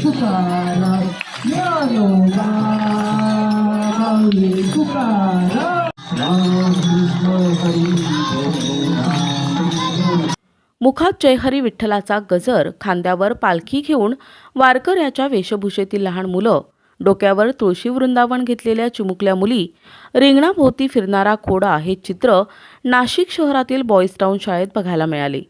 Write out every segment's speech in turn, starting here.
축하 मुखात जयहरी विठ्ठलाचा गजर खांद्यावर पालखी घेऊन वारकऱ्याच्या वेशभूषेतील लहान मुलं डोक्यावर तुळशी वृंदावन घेतलेल्या चिमुकल्या मुली रिंगणाभोवती फिरणारा खोडा हे चित्र नाशिक शहरातील बॉईज टाऊन शाळेत बघायला मिळाले.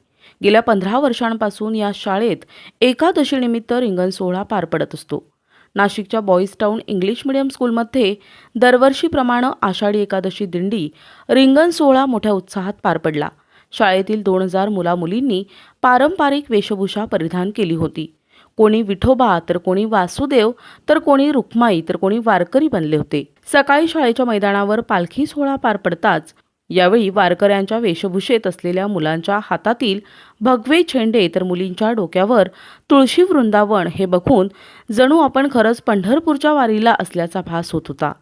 गेल्या पंधरा वर्षांपासून या शाळेत एकादशीनिमित्त रिंगण सोहळा पार पडत असतो. नाशिकच्या बॉईज टाऊन इंग्लिश मिडियम स्कूलमध्ये दरवर्षीप्रमाणे आषाढी एकादशी दिंडी रिंगण सोहळा मोठ्या उत्साहात पार पडला. शाळेतील दोन हजार मुलामुलींनी पारंपरिक वेशभूषा परिधान केली होती. कोणी विठोबा तर कोणी वासुदेव तर कोणी रुक्माई तर कोणी वारकरी बनले होते. सकाळी शाळेच्या मैदानावर पालखी सोहळा पार पडताच यावेळी वारकऱ्यांच्या वेशभूषेत असलेल्या मुलांच्या हातातील भगवे झेंडे तर मुलींच्या डोक्यावर तुळशी वृंदावन हे बघून जणू आपण खरंच पंढरपूरच्या वारीला असल्याचा भास होत होता.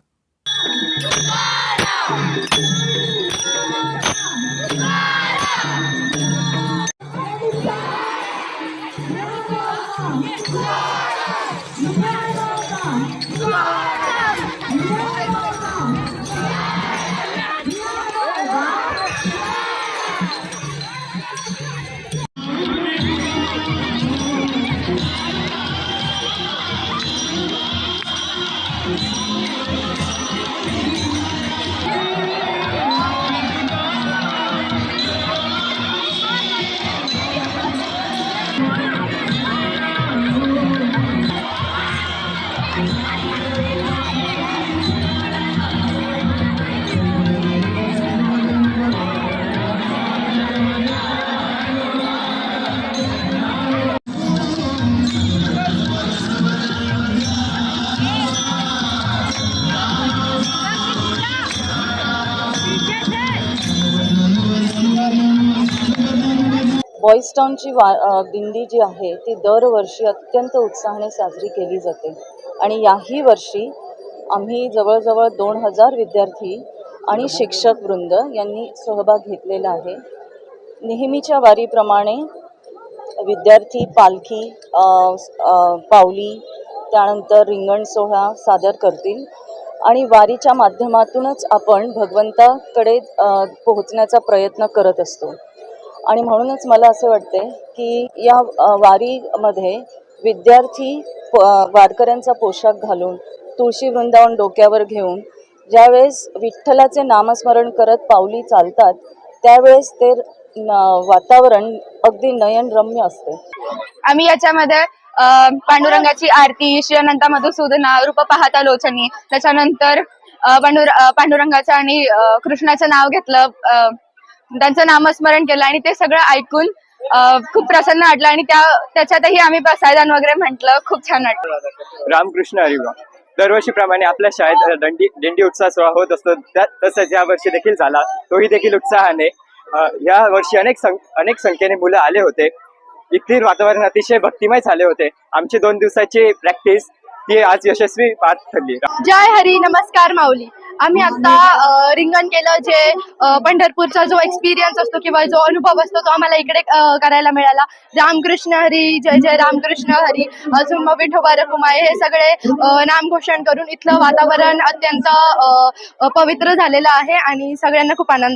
बॉईज टाऊनची वा दिंडी जी आहे ती दरवर्षी अत्यंत उत्साहाने साजरी केली जाते. आणि याही वर्षी आम्ही जवळजवळ दोन हजार विद्यार्थी आणि शिक्षक वृंद यांनी सहभाग घेतलेला आहे. नेहमीच्या वारीप्रमाणे विद्यार्थी पालखी पावली त्यानंतर रिंगण सोहळा सादर करतील. आणि वारीच्या माध्यमातूनच आपण भगवंताकडे पोहोचण्याचा प्रयत्न करत असतो. आणि म्हणूनच मला असे वाटते की या वारीमध्ये विद्यार्थी वारकऱ्यांचा पोशाख घालून तुळशी वृंदावन डोक्यावर घेऊन ज्यावेळेस विठ्ठलाचे नामस्मरण करत पावली चालतात त्यावेळेस ते वातावरण अगदी नयनरम्य असते. आम्ही याच्यामध्ये पांडुरंगाची आरती श्री अनंत मधुसूदना रूप पाहता लोचनी त्याच्यानंतर पांडुर पांडुरंगाचं आणि कृष्णाचं नाव घेतलं त्यांचं नामस्मरण केलं आणि ते सगळं ऐकून खूप प्रसन्न वाटलं आणि त्या त्याच्यातही आम्ही प्रसादन वगैरे म्हटलं. खूप छान वाटलं. रामकृष्ण हरिवा दरवर्षीप्रमाणे आपल्या शाळेत दंडी दिंडी उत्साह सोहळा होत असतो. तसंच या वर्षी देखील झाला. तोही देखील उत्साहाने या वर्षी अनेक सं अनेक संख्येने मुलं आले होते. इथली वातावरण अतिशय भक्तिमय झाले होते. आमची दोन दिवसाची प्रॅक्टिस ती आज यशस्वी पार ठरली. जय हरी नमस्कार माऊली. आम्ही आता रिंगण केलं जे पंढरपूरचा जो एक्सपिरियन्स असतो किंवा जो अनुभव असतो तो आम्हाला इकडे करायला मिळाला. रामकृष्ण हरी जय जय रामकृष्ण हरी अजून मग विठोबा रखुमाई हे सगळे नामघोषण करून इथलं वातावरण अत्यंत पवित्र झालेलं आहे आणि सगळ्यांना खूप आनंद